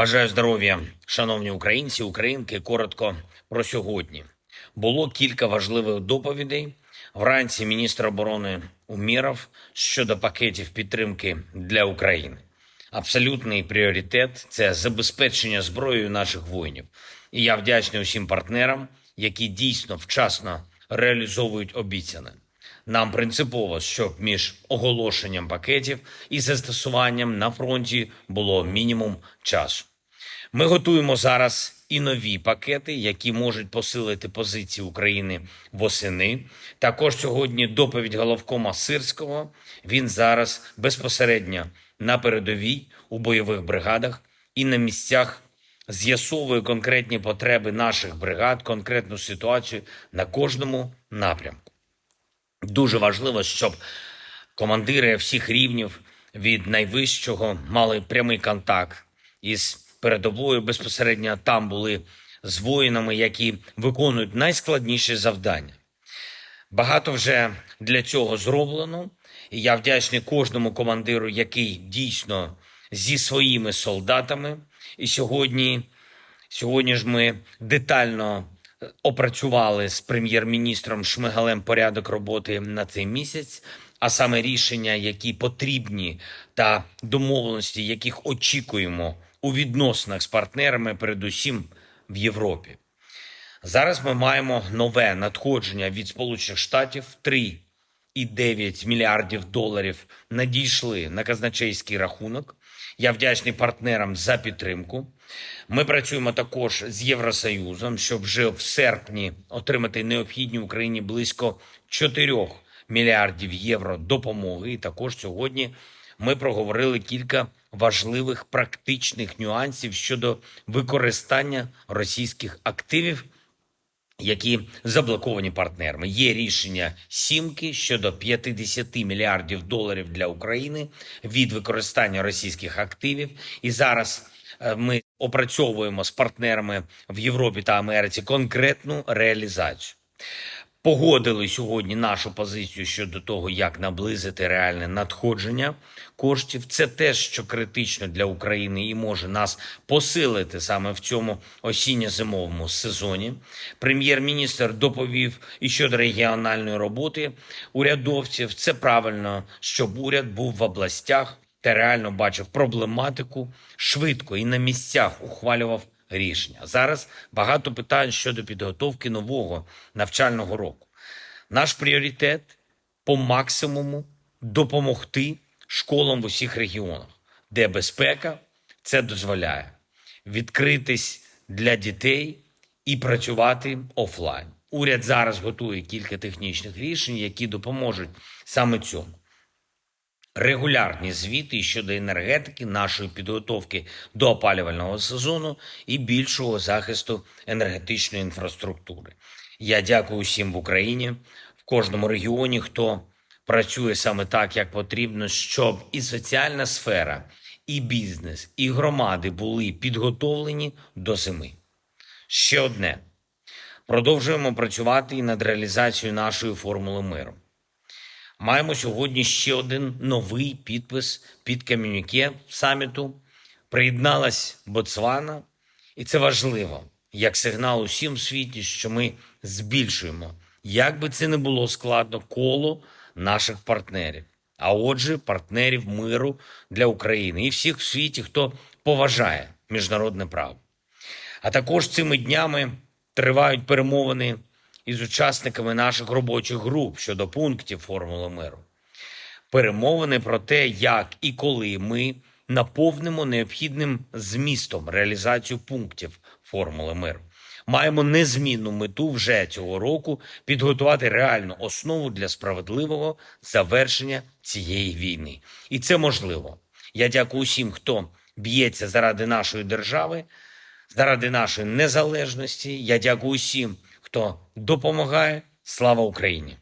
Бажаю здоров'я, шановні українці, українки. Коротко про сьогодні. Було кілька важливих доповідей. Вранці міністр оборони Уміров щодо пакетів підтримки для України. Абсолютний пріоритет це забезпечення зброєю наших воїнів. І я вдячний усім партнерам, які дійсно вчасно реалізовують обіцяне. Нам принципово, щоб між оголошенням пакетів і застосуванням на фронті було мінімум часу. Ми готуємо зараз і нові пакети, які можуть посилити позиції України восени. Також сьогодні доповідь головкома Сирського. Він зараз безпосередньо на передовій у бойових бригадах і на місцях з'ясовує конкретні потреби наших бригад, конкретну ситуацію на кожному напрямку. Дуже важливо, щоб командири всіх рівнів від найвищого мали прямий контакт із передовою. Безпосередньо там були з воїнами, які виконують найскладніші завдання. Багато вже для цього зроблено. І я вдячний кожному командиру, який дійсно зі своїми солдатами. І сьогодні, сьогодні ж ми детально е, опрацювали з прем'єр-міністром Шмигалем порядок роботи на цей місяць, а саме рішення, які потрібні, та домовленості, яких очікуємо у відносинах з партнерами, передусім в Європі. Зараз ми маємо нове надходження від Сполучених Штатів 3,9 мільярдів доларів надійшли на казначейський рахунок. Я вдячний партнерам за підтримку. Ми працюємо також з Євросоюзом, щоб вже в серпні отримати необхідні Україні близько 4 мільярдів євро допомоги. І також сьогодні ми проговорили кілька важливих практичних нюансів щодо використання російських активів які заблоковані партнерами. Є рішення сімки щодо 50 мільярдів доларів для України від використання російських активів. І зараз е, ми опрацьовуємо з партнерами в Європі та Америці конкретну реалізацію. Погодили сьогодні нашу позицію щодо того, як наблизити реальне надходження коштів. Це те, що критично для України і може нас посилити саме в цьому осінньо-зимовому сезоні. Прем'єр-міністр доповів і щодо регіональної роботи урядовців. Це правильно, щоб уряд був в областях та реально бачив проблематику швидко і на місцях ухвалював рішення. Зараз багато питань щодо підготовки нового навчального року. Наш пріоритет по максимуму допомогти школам в усіх регіонах, де безпека це дозволяє відкритись для дітей і працювати офлайн. Уряд зараз готує кілька технічних рішень, які допоможуть саме цьому регулярні звіти щодо енергетики, нашої підготовки до опалювального сезону і більшого захисту енергетичної інфраструктури. Я дякую всім в Україні, в кожному регіоні, хто працює саме так, як потрібно, щоб і соціальна сфера, і бізнес, і громади були підготовлені до зими. Ще одне. Продовжуємо працювати і над реалізацією нашої формули миру. Маємо сьогодні ще один новий підпис під комюніке саміту. Приєдналась Ботсвана, і це важливо як сигнал усім світі, що ми збільшуємо, як би це не було складно, коло наших партнерів. А отже, партнерів миру для України і всіх в світі, хто поважає міжнародне право. А також цими днями тривають перемовини із учасниками наших робочих груп щодо пунктів формули миру. Перемовини про те, як і коли ми наповнимо необхідним змістом реалізацію пунктів формули миру. Маємо незмінну мету вже цього року підготувати реальну основу для справедливого завершення цієї війни. І це можливо. Я дякую усім, хто б'ється заради нашої держави, заради нашої незалежності. Я дякую усім, хто допомагає. Слава Україні!